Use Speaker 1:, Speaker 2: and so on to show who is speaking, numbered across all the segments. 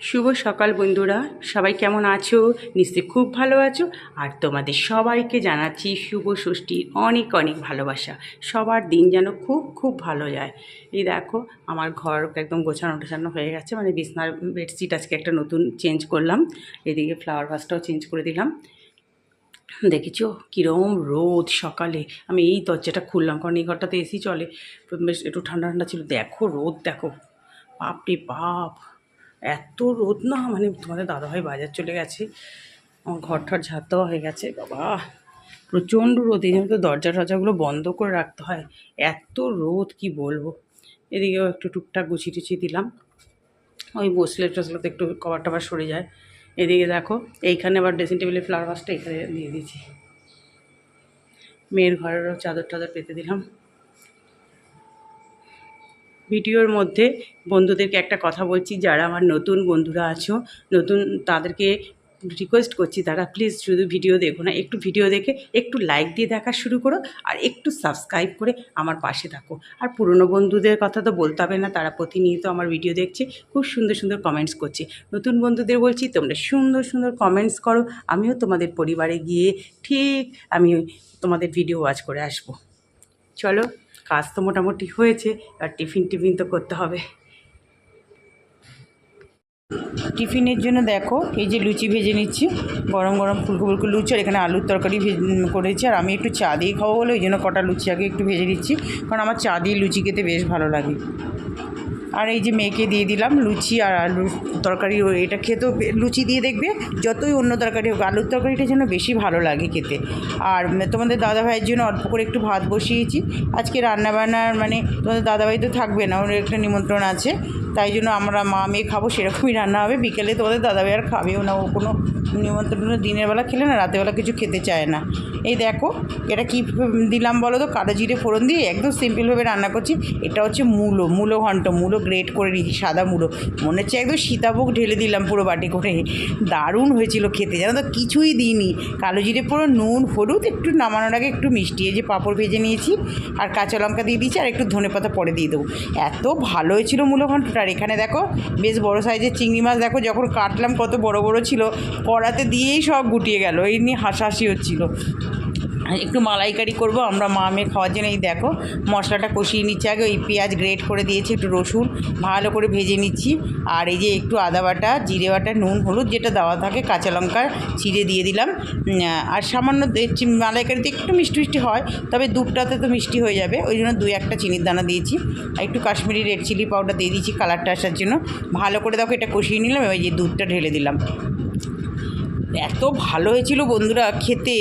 Speaker 1: শুভ সকাল বন্ধুরা। সবাই কেমন আছো? নিশ্চয়ই খুব ভালো আছো। আর তোমাদের সবাইকে জানাচ্ছি শুভ ষষ্ঠীর অনেক অনেক ভালোবাসা। সবার দিন যেন খুব খুব ভালো যায়। এই দেখো, আমার ঘর একদম গোছানো টোছানো হয়ে গেছে। মানে বিছনার বেডশিট আজকে একটা নতুন চেঞ্জ করলাম। এদিকে ফ্লাওয়ার ভাসটাও চেঞ্জ করে দিলাম। দেখেছ? কীরকম রোদ সকালে। আমি এই দরজাটা খুললাম, কারণ এই ঘরটাতে এসি চলে। বেশ একটু ঠান্ডা ঠান্ডা ছিল। দেখো রোদ, দেখো। বাপরে বাপ! এত রোদ না মানে তোমাদের দাদাভাই বাজার চলে গেছে। আমার ঘর ঠর ঝাড় দেওয়া হয়ে গেছে। বাবা, প্রচণ্ড রোদ। এই জন্য দরজা টরজাগুলো বন্ধ করে রাখতে হয়। এত রোদ, কি বলব? এদিকেও একটু টুকটাক গুছিয়ে টুছিয়ে দিলাম। ওই বসলে টসলে তো একটু কভার টভার সরে যায়। এদিকে দেখো, এইখানে আবার ড্রেসিং টেবিলের ফ্লাওয়ার ভাসটা এখানে দিয়ে দিয়েছি। মেয়ের ঘরেরও চাদর টাদর পেতে দিলাম। ভিডিওর মধ্যে বন্ধুদেরকে একটা কথা বলছি, যারা আমার নতুন বন্ধুরা আছো, নতুন তাদেরকে রিকোয়েস্ট করছি, তারা প্লিজ শুধু ভিডিও দেখো না, একটু ভিডিও দেখে, একটু লাইক দিয়ে দেখা শুরু করো, আর একটু সাবস্ক্রাইব করে আমার পাশে থাকো। আর পুরনো বন্ধুদের কথা তো বলতে হবে না, তারা প্রতিনিয়ত আমার ভিডিও দেখছে, খুব সুন্দর সুন্দর কমেন্টস করছে। নতুন বন্ধুদের বলছি, তোমরা সুন্দর সুন্দর কমেন্টস করো, আমিও তোমাদের পরিবারে গিয়ে ঠিক আমি তোমাদের ভিডিও ওয়াচ করে আসব। চলো, কাজ তো মোটামুটি হয়েছে আর টিফিন টিফিন তো করতে হবে। টিফিনের জন্য দেখো, এই যে লুচি ভেজে নিচ্ছি, গরম গরম ফুলকো ফুলকো লুচি, আর এখানে আলুর তরকারি করেছি, আর আমি একটু চা দিয়ে খাব বলে, ওই জন্য কটা লুচি আগে একটু ভেজে দিচ্ছি কারণ আমার চা দিয়ে লুচি খেতে বেশ ভালো লাগে। আর এই যে মেয়েকে দিয়ে দিলাম, লুচি আর আলুর তরকারি এটা খেতেও লুচি দিয়ে দেখবে যতই অন্য তরকারি হোক, আলুর তরকারিটা যেন বেশি ভালো লাগে খেতে। আর তোমাদের দাদাভাইয়ের জন্য অল্প করে একটু ভাত বসিয়েছি। আজকে রান্নাবান্নার মানে তোমাদের দাদাভাই তো থাকবে না, ওর একটা নিমন্ত্রণ আছে। তাই জন্য আমরা মা, মেয়ে খাব, সেরকমই রান্না হবে। বিকেলে তোমাদের দাদাভাই আর খাবেও না, ও কোনো নিমন্ত্রণ দিনের বেলা খেলে না রাতেরবেলা কিছু খেতে চায় না। এই দেখো, এটা কি দিলাম বলো তো? কালো জিরে ফোড়ন দিয়ে একদম সিম্পলভাবে রান্না করছি। এটা হচ্ছে মূলো মূলো ঘন্ট, মূলো গ্রেট করে নিয়েছি সাদা মূলো। মনে হচ্ছে একদম সীতাভোগ ঢেলে দিলাম পুরো বাটি করে। দারুণ হয়েছিল খেতে, জানো তো? কিছুই দিইনি। কালো জিরে পুরো নুন, হলুদ, একটু নামানোর আগে একটু মিষ্টি, এই যে পাঁপড় ভেজে নিয়েছি, আর কাঁচা লঙ্কা দিয়ে দিয়েছি, আর একটু ধনে পাতা পরে দিয়ে দেবো। এত ভালো হয়েছিল মূলো ঘন্টটা, আর এখানে দেখো, বেশ বড় সাইজের চিংড়ি মাছ, দেখো যখন কাটলাম কত বড় বড় ছিল কড়াতে দিয়েই সব গুটিয়ে গেল। এই নিয়ে হাসাহাসি হচ্ছিল। একটু মালাইকারি করব, আমরা মা মেয়ে খাওয়ার জন্য এই দেখো, মশলাটা কষিয়ে নিচ্ছি। আগে ওই পেঁয়াজ গ্রেট করে দিয়েছি, একটু রসুন ভালো করে ভেজে নিচ্ছি। আর এই যে একটু আদা বাটা, জিরে বাটা, নুন, হলুদ যেটা দেওয়া থাকে, কাঁচা লঙ্কা চিড়ে দিয়ে দিলাম। আর সামান্য মালাইকারিতে একটু মিষ্টি মিষ্টি হয়, তবে দুধটাতে তো মিষ্টি হয়ে যাবে। ওই জন্য দুই একটা চিনির দানা দিয়েছি। আর একটু কাশ্মীরি রেড চিলি পাউডার দিয়ে দিয়েছি কালারটা আসার জন্য। ভালো করে দেখো, এটা কষিয়ে নিলাম ওই যে দুধটা ঢেলে দিলাম। এত ভালো হয়েছিল বন্ধুরা খেতে।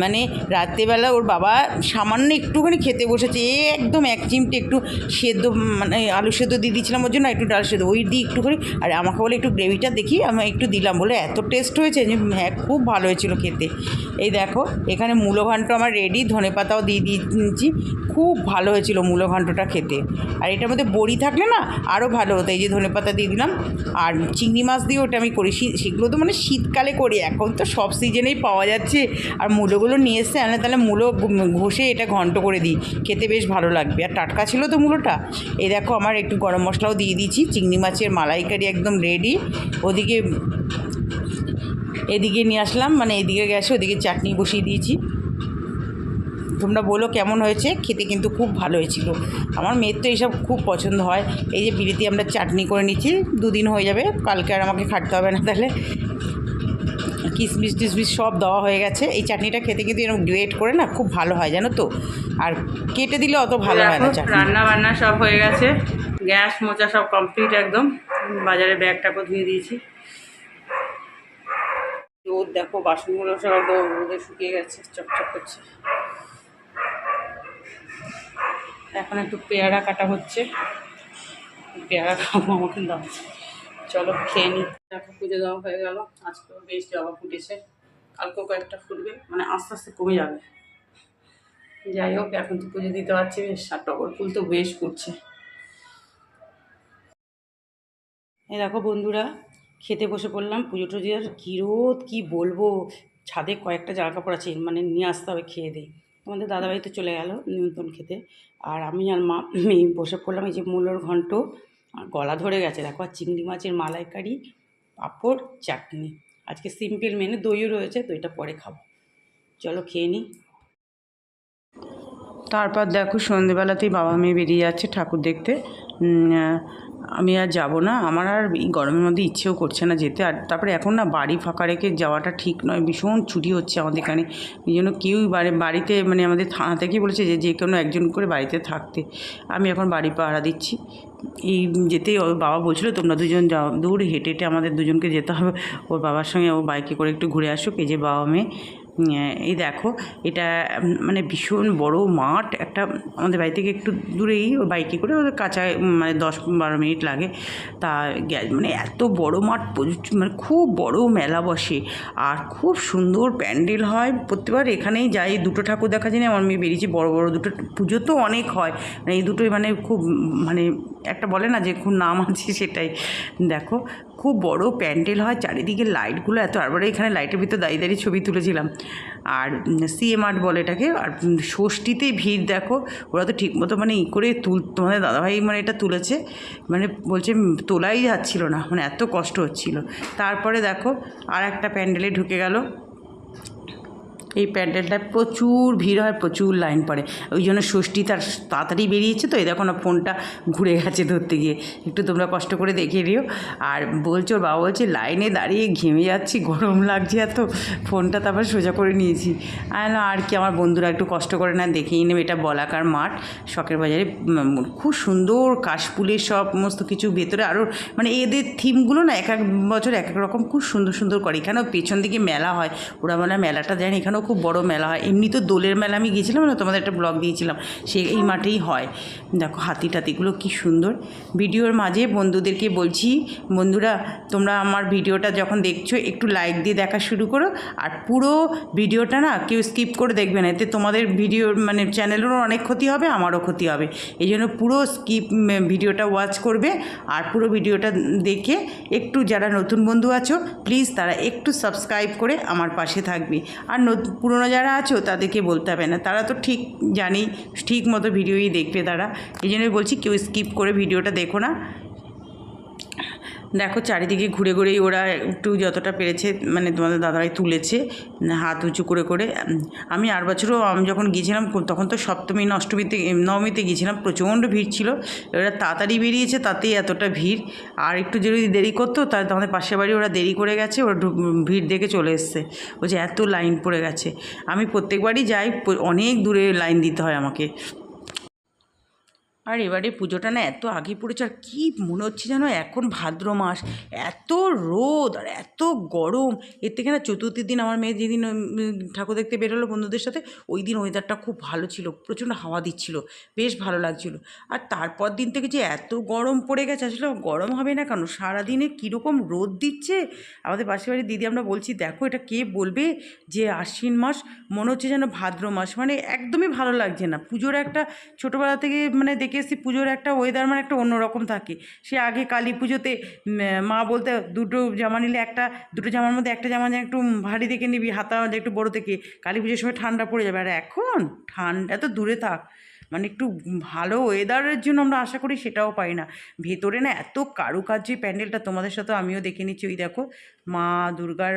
Speaker 1: মানে রাত্রেবেলা ওর বাবা সামান্য একটুখানি খেতে বসেছে। এ একদম এক চিমটে একটু সেদ্ধ মানে আলু সেদ্ধ দিয়ে দিয়েছিলাম ওর জন্য একটু ডাল সেদ্ধ। ওই দিয়ে একটুখানি, আর আমাকে বলে একটু গ্রেভিটা দেখি, আমি একটু দিলাম। বলে, এত টেস্ট হয়েছে? যে হ্যাঁ খুব ভালো হয়েছিল খেতে। এই দেখো, এখানে মূলো ঘন্ট আমার রেডি ধনে পাতাও দিয়ে দিয়েছি। খুব ভালো হয়েছিল মূলো ঘন্টটা খেতে। আর এটার মধ্যে বড়ি থাকলে না আরও ভালো হতো। এই যে ধনে পাতা দিয়ে দিলাম, আর চিংড়ি মাছ দিয়ে ওটা আমি করি। সেগুলো তো মানে শীতকালে করি এখন তো সব সিজনেই পাওয়া যাচ্ছে। আর মূলোগুলো নিয়ে এসছে আনলে তাহলে মূলো ঘষে এটা ঘন্ট করে দিই। খেতে বেশ ভালো লাগবে। আর টাটকা ছিল তো মূলোটা? এই দেখো আমার একটু গরম মশলাও দিয়ে দিয়েছি। চিংড়ি মাছের মালাইকারি একদম রেডি ওদিকে এদিকে নিয়ে আসলাম। মানে এদিকে গেছে, ওদিকে চাটনি বসিয়ে দিয়েছি। তোমরা বলো কেমন হয়েছে? খেতে কিন্তু খুব ভালো হয়েছিল। আমার মেয়ের তো এইসব খুব পছন্দ হয়। এই যে বিলিতি আমরা চাটনি করে নিচ্ছি, দুদিন হয়ে যাবে। কালকে আর আমাকে খাটতে হবে না তাহলে। কিশমিশ টিশমিশ সব দেওয়া হয়ে গেছে। এই চাটনিটা খেতে কিন্তু এরকম গ্রেট করে না খুব ভালো হয় জানো তো? আর কেটে দিলে অত ভালো হয় না চাটনি। রান্না বান্না সব হয়ে গেছে। গ্যাস মোচা সব কমপ্লিট একদম। বাজারে ব্যাগটাকে ধুয়ে দিয়েছি? রোদ দেখো বাসনগুলো সব একদম রোদে শুকিয়ে গেছে চকচক করছে। এখন একটু পেয়ারা কাটা হচ্ছে। পেয়ারা খাব আমাকে দাও। চলো খেয়ে নিই দেখো পুজো দেওয়া হয়ে গেল। আজকেও বেশ জবা ফুটেছে। কালকেও কয়েকটা ফুটবে। মানে আস্তে আস্তে কমে যাবে। যাই হোক, এখন তো পুজো দিতে পারছি বেশ। আর টগর ফুল তো বেশ ফুটছে। এই দেখো বন্ধুরা, খেতে বসে পড়লাম। পুজো টুজো আর কী কী বলব? ছাদে কয়েকটা জামা কাপড় আছে মানে নিয়ে আসতে হবে, খেয়ে দিয়ে তোমাদের দাদাভাই তো চলে গেল নিমন্ত্রণ খেতে। আর আমি আর মা বসে পড়লাম, এই যে মূলোর ঘন্ট। আর গলা ধরে গেছে। দেখো, আর চিংড়ি মাছের মালাইকারি,
Speaker 2: পাঁপড়, চাটনি। আজকে সিম্পল মেনু দইও রয়েছে, দইটা পরে খাব। চলো খেয়ে নিই।
Speaker 1: তারপর দেখো, সন্ধেবেলাতেই বাবা মেয়ে বেরিয়ে যাচ্ছে ঠাকুর দেখতে। আমি আর যাব না। আমার আর এই গরমের মধ্যে ইচ্ছেও করছে না যেতে। আর তারপরে এখন না বাড়ি ফাঁকা রেখে যাওয়াটা ঠিক নয়। ভীষণ ছুটি হচ্ছে আমাদের এখানে। এই জন্য কেউই বাড়ি, বাড়িতে মানে আমাদের থানা থেকেই বলেছে যে যে কোনো একজন করে বাড়িতে থাকতে। আমি এখন বাড়ি পাহারা দিচ্ছি। এই যেতেই ওর বাবা বলছিল, তোমরা দুজন যাও, দূর, হেঁটে হেঁটে আমাদের দুজনকে যেতে হবে। ওর বাবার সঙ্গে ও বাইকে করে একটু ঘুরে আসুক, এই যে বাবা মেয়ে। এই দেখো, এটা মানে ভীষণ বড় মাঠ, একটা, আমাদের বাড়ি থেকে একটু দূরেই ও বাইকে করে ওদের কাঁচায় মানে দশ বারো মিনিট লাগে। তা মানে এত বড় মাঠ মানে খুব বড় মেলা বসে। আর খুব সুন্দর প্যান্ডেল হয়। প্রত্যেকবার এখানেই যাই, দুটো ঠাকুর দেখা যায় না আমার মেয়ে বেরিয়েছি, বড় বড় দুটো, পুজো তো অনেক হয়। মানে এই দুটোই মানে খুব মানে একটা বলে না যে খুব নাম আছে সেটাই। দেখো, খুব বড় প্যান্ডেল হয়, চারিদিকে লাইটগুলো এত, আর এখানে লাইটের ভিতর দাঁড়িয়ে দাঁড়িয়ে ছবি তুলেছিলাম। আর সিএম আর্ট বলে এটাকে, আর ষষ্ঠীতে ভিড় দেখো, ওরা তো ঠিকমতো মানে ই করে তুল, তোমাদের দাদাভাই মানে এটা তুলেছে মানে বলছে তোলাই যাচ্ছিল না মানে এত কষ্ট হচ্ছিল। তারপরে দেখো আর একটা প্যান্ডেলে ঢুকে গেল। এই প্যান্ডেলটায় প্রচুর ভিড় হয়, প্রচুর লাইন পড়ে। ওই জন্য ষষ্ঠী তার তাড়াতাড়ি বেরিয়েছে তো, এই দেখো না ফোনটা ঘুরে গেছে ধরতে গিয়ে। একটু তোমরা কষ্ট করে দেখে দিও। আর বলছো ওর বাবা বলছে, লাইনে দাঁড়িয়ে ঘেমে যাচ্ছি, গরম লাগছে এত। ফোনটা তারপর সোজা করে নিয়েছি। আর আর কি, আমার বন্ধুরা একটু কষ্ট করে না, দেখেই নেবে, এটা বলাকার মাঠ, শখের বাজারে। খুব সুন্দর কাশফুলের সব সমস্ত কিছু ভেতরে আরও মানে এদের থিমগুলো না, এক এক বছর এক এক রকম খুব সুন্দর সুন্দর করে। এখানেও পেছন দিকে মেলা হয়, ওরা মানে মেলাটা দেন এখানেও খুব বড় মেলা হয়। এমনি তো দোলের মেলা আমি গিয়েছিলাম না, তোমাদের একটা ব্লগ দিয়েছিলাম। সে এই মাঠেই হয়। দেখো হাতি টাতিগুলো কি সুন্দর। ভিডিওর মাঝে বন্ধুদেরকে বলছি, বন্ধুরা, তোমরা আমার ভিডিওটা যখন দেখছ, একটু লাইক দিয়ে দেখা শুরু করো। আর পুরো ভিডিওটা না কেউ স্কিপ করে দেখবে না। এতে তোমাদের ভিডিওর মানে চ্যানেলেরও অনেক ক্ষতি হবে, আমারও ক্ষতি হবে। এই জন্য পুরো স্কিপ ভিডিওটা ওয়াচ করবে। আর পুরো ভিডিওটা দেখে একটু যারা নতুন বন্ধু আছো প্লিজ তারা একটু সাবস্ক্রাইব করে আমার পাশে থাকবে। আর পুরনো যারা আছো তাদেরকে বলতে হবে না। তারা তো ঠিক জানি ঠিক মতো ভিডিওই দেখবে তারা। এই জন্যই বলছি কেউ স্কিপ করে ভিডিওটা দেখো না। দেখো চারিদিকে ঘুরে ঘুরেই ওরা একটু যতটা পেরেছে মানে তোমাদের দাদারাই তুলেছে, হাত উঁচু করে করে। আমি আর বছরও আমি যখন গিয়েছিলাম, তখন তো সপ্তমী না অষ্টমীতে নবমীতে গিয়েছিলাম, প্রচণ্ড ভিড় ছিল। এরা তাড়াতাড়ি বেরিয়েছে, তাতেই এতটা ভিড়। আর একটু যদি দেরি করতো, তাহলে আমাদের পাশের বাড়ি ওরা দেরি করে গেছে, ওরা ভিড় দেখে চলে এসছে। বলছে, এত লাইন পড়ে গেছে। আমি প্রত্যেকবারই যাই, অনেক দূরে লাইন দিতে হয় আমাকে। আর এবারে পুজোটা না এত আগে পড়েছে, আর কী মনে হচ্ছে যেন এখন ভাদ্র মাস। এত রোদ আর এত গরম। এর থেকে না চতুর্থীর দিন আমার মেয়ে যেদিন ঠাকুর দেখতে বেরোলো বন্ধুদের সাথে, ওই দিন ওয়েদারটা খুব ভালো ছিল, প্রচণ্ড হাওয়া দিচ্ছিল, বেশ ভালো লাগছিল। আর তারপর দিন থেকে যে এত গরম পড়ে গেছে আসলে গরম হবে না কেন? সারাদিনে কীরকম রোদ দিচ্ছে? আমাদের পাশের বাড়ির দিদি, আমরা বলছি, দেখো এটা কে বলবে যে আশ্বিন মাস মনে হচ্ছে যেন ভাদ্র মাস? মানে একদমই ভালো লাগছে না। পুজোর একটা ছোটোবেলা থেকে মানে দেখে এসেছি পুজোর একটা ওয়েদার মানে একটা অন্যরকম থাকে। সে আগে কালী পুজোতে মা বলতে দুটো জামা নিলে একটা, দুটো জামার মধ্যে একটা জামা যেন একটু ভারী দেখে নিবি, হাতা একটু বড় থেকে কালী পুজোর সময় ঠান্ডা পড়ে যাবে। আর এখন? ঠান্ডা তো দূরে থাক। মানে একটু ভালো ওয়েদারের জন্য আমরা আশা করি সেটাও পাই না। ভেতরে না এত কারুকার্য প্যান্ডেলটা তোমাদের সাথে আমিও দেখে নিচ্ছি। ওই দেখো, মা দুর্গার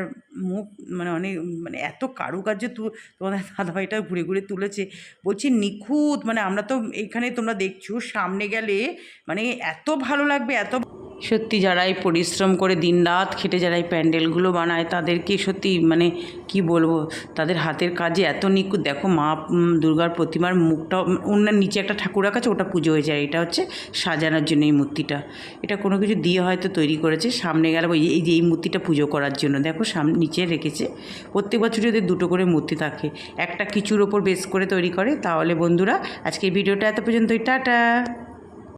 Speaker 1: মুখ মানে অনেক মানে এত কারুকার্য তু, তোমাদের দাদাভাইটা ঘুরে ঘুরে তুলেছে। বলছি নিখুঁত মানে আমরা তো এইখানে তোমরা দেখছ, সামনে গেলে মানে এত ভালো লাগবে, এত সত্যি যারা এই পরিশ্রম করে দিন রাত খেটে যারা এই প্যান্ডেলগুলো বানায় তাদেরকে সত্যি মানে কি বলব? তাদের হাতের কাজে এত নিখুঁত। দেখো মা দুর্গার প্রতিমার মুখটা অন্যান্য নিচে একটা ঠাকুর আছে, ওটা পুজো হয়ে যায়। এটা হচ্ছে সাজানোর জন্য এই মূর্তিটা। এটা কোনো কিছু দিয়ে হয়তো তৈরি করেছে, সামনে গেলে ওই, এই যে এই মূর্তিটা পুজো করার জন্য। দেখো সামনে নিচে রেখেছে। প্রত্যেক বছর যদি দুটো করে মূর্তি থাকে। একটা কিছুর ওপর বেস করে তৈরি করে। তাহলে বন্ধুরা আজকে ভিডিওটা এত পর্যন্তই। টাটা!